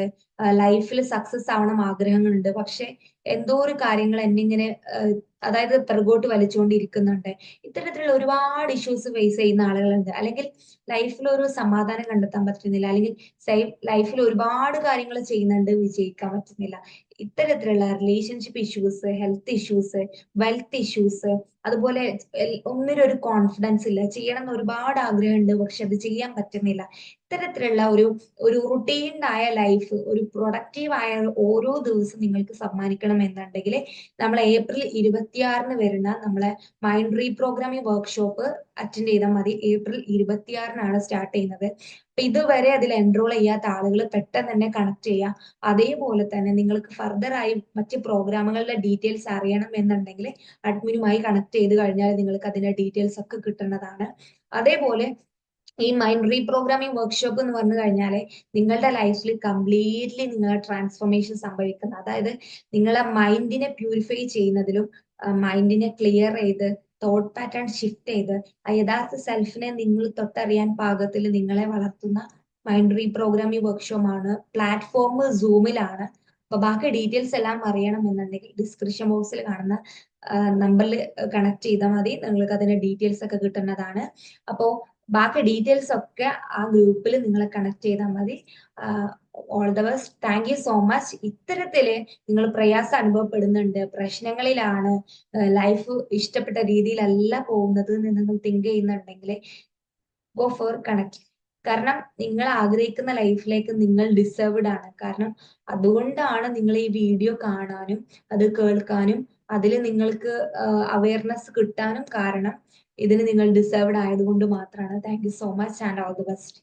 ലൈഫിൽ സക്സസ് ആവണം ആഗ്രഹങ്ങളുണ്ട്. പക്ഷെ എന്തോ ഒരു കാര്യങ്ങൾ എന്നിങ്ങനെ അതായത് പിറകോട്ട് വലിച്ചുകൊണ്ടിരിക്കുന്നുണ്ട്. ഇത്തരത്തിലുള്ള ഒരുപാട് ഇഷ്യൂസ് ഫേസ് ചെയ്യുന്ന ആളുകളുണ്ട്. അല്ലെങ്കിൽ ലൈഫിൽ ഒരു സമാധാനം കണ്ടെത്താൻ പറ്റുന്നില്ല. അല്ലെങ്കിൽ ലൈഫിൽ ഒരുപാട് കാര്യങ്ങൾ ചെയ്യുന്നുണ്ട് വിജയിക്കാൻ പറ്റുന്നില്ല. ഇത്തരത്തിലുള്ള relationship issues health issues wealth issues അതുപോലെ ഒന്നിനും ഒരു കോൺഫിഡൻസ് ഇല്ല. ചെയ്യണം എന്ന് ഒരുപാട് ആഗ്രഹമുണ്ട്. പക്ഷെ അത് ചെയ്യാൻ പറ്റുന്നില്ല. ഇത്തരത്തിലുള്ള ഒരു ഒരു റുട്ടീൻഡ് ആയ ലൈഫ് ഒരു പ്രൊഡക്റ്റീവ് ആയ ഓരോ ദിവസം നിങ്ങൾക്ക് സമ്മാനിക്കണം എന്നുണ്ടെങ്കിൽ നമ്മൾ ഏപ്രിൽ ഇരുപത്തിയാറിന് വരുന്ന നമ്മളെ മൈൻഡ് റീപ്രോഗ്രാമിംഗ് വർക്ക്ഷോപ്പ് അറ്റൻഡ് ചെയ്താൽ മതി. ഏപ്രിൽ ഇരുപത്തിയാറിനാണ് സ്റ്റാർട്ട് ചെയ്യുന്നത്. അപ്പൊ ഇതുവരെ അതിൽ എൻറോൾ ചെയ്യാത്ത ആളുകൾ പെട്ടെന്ന് തന്നെ കണക്ട് ചെയ്യാം അതേപോലെ തന്നെ നിങ്ങൾക്ക് ഫർദർ ആയി മറ്റ് പ്രോഗ്രാമുകളുടെ ഡീറ്റെയിൽസ് അറിയണം എന്നുണ്ടെങ്കിൽ അഡ്മിനുമായി കണക്ട് ചെയ്ത് കഴിഞ്ഞാൽ നിങ്ങൾക്ക് അതിന്റെ ഡീറ്റെയിൽസ് ഒക്കെ കിട്ടുന്നതാണ്. അതേപോലെ ഈ മൈൻഡ് റീപ്രോഗ്രാമിംഗ് വർക്ക്ഷോപ്പ് എന്ന് പറഞ്ഞു കഴിഞ്ഞാൽ നിങ്ങളുടെ ലൈഫിൽ കംപ്ലീറ്റ്ലി നിങ്ങളെ ട്രാൻസ്ഫോർമേഷൻ സംഭവിക്കുന്നത്. അതായത് നിങ്ങളെ മൈൻഡിനെ പ്യൂരിഫൈ ചെയ്യുന്നതിലും മൈൻഡിനെ ക്ലിയർ ചെയ്ത് തോട്ട് പാറ്റേൺ ഷിഫ്റ്റ് ചെയ്ത് ആ യഥാർത്ഥ സെൽഫിനെ നിങ്ങൾ തൊട്ടറിയാൻ പാകത്തിൽ നിങ്ങളെ വളർത്തുന്ന മൈൻഡ് റീപ്രോഗ്രാമിംഗ് വർക്ക്ഷോപ്പ് ആണ്. പ്ലാറ്റ്ഫോം സൂമിലാണ് അപ്പൊ ബാക്കി ഡീറ്റെയിൽസ് എല്ലാം അറിയണമെന്നുണ്ടെങ്കിൽ ഡിസ്ക്രിപ്ഷൻ ബോക്സിൽ കാണുന്ന നമ്പറിൽ കണക്ട് ചെയ്താൽ മതി. നിങ്ങൾക്ക് അതിന്റെ ഡീറ്റെയിൽസ് ഒക്കെ കിട്ടുന്നതാണ്. അപ്പോൾ ബാക്കി ഡീറ്റെയിൽസ് ഒക്കെ ആ ഗ്രൂപ്പിൽ നിങ്ങളെ കണക്ട് ചെയ്താൽ മതി. All the best thank you so much ഇത്തരത്തിൽ നിങ്ങൾ പ്രയാസം അനുഭവപ്പെടുന്നുണ്ട്. പ്രശ്നങ്ങളിലാണ് ലൈഫ് ഇഷ്ടപ്പെട്ട രീതിയിലല്ല പോകുന്നത് എന്ന് നിങ്ങൾ തിങ്ക് ചെയ്യുന്നുണ്ടെങ്കിൽ ഗോ ഫോർ കണക്ട് കാരണം നിങ്ങൾ ആഗ്രഹിക്കുന്ന ലൈഫിലേക്ക് നിങ്ങൾ ഡിസേർവ്ഡ് ആണ്. കാരണം അതുകൊണ്ടാണ് നിങ്ങൾ ഈ വീഡിയോ കാണാനും അത് കേൾക്കാനും അതിൽ നിങ്ങൾക്ക് അവയർനെസ് കിട്ടാനും കാരണം ഇതിന് നിങ്ങൾ ഡിസേർവ്ഡ് ആയതുകൊണ്ട് മാത്രമാണ്. Thank you so much and all the best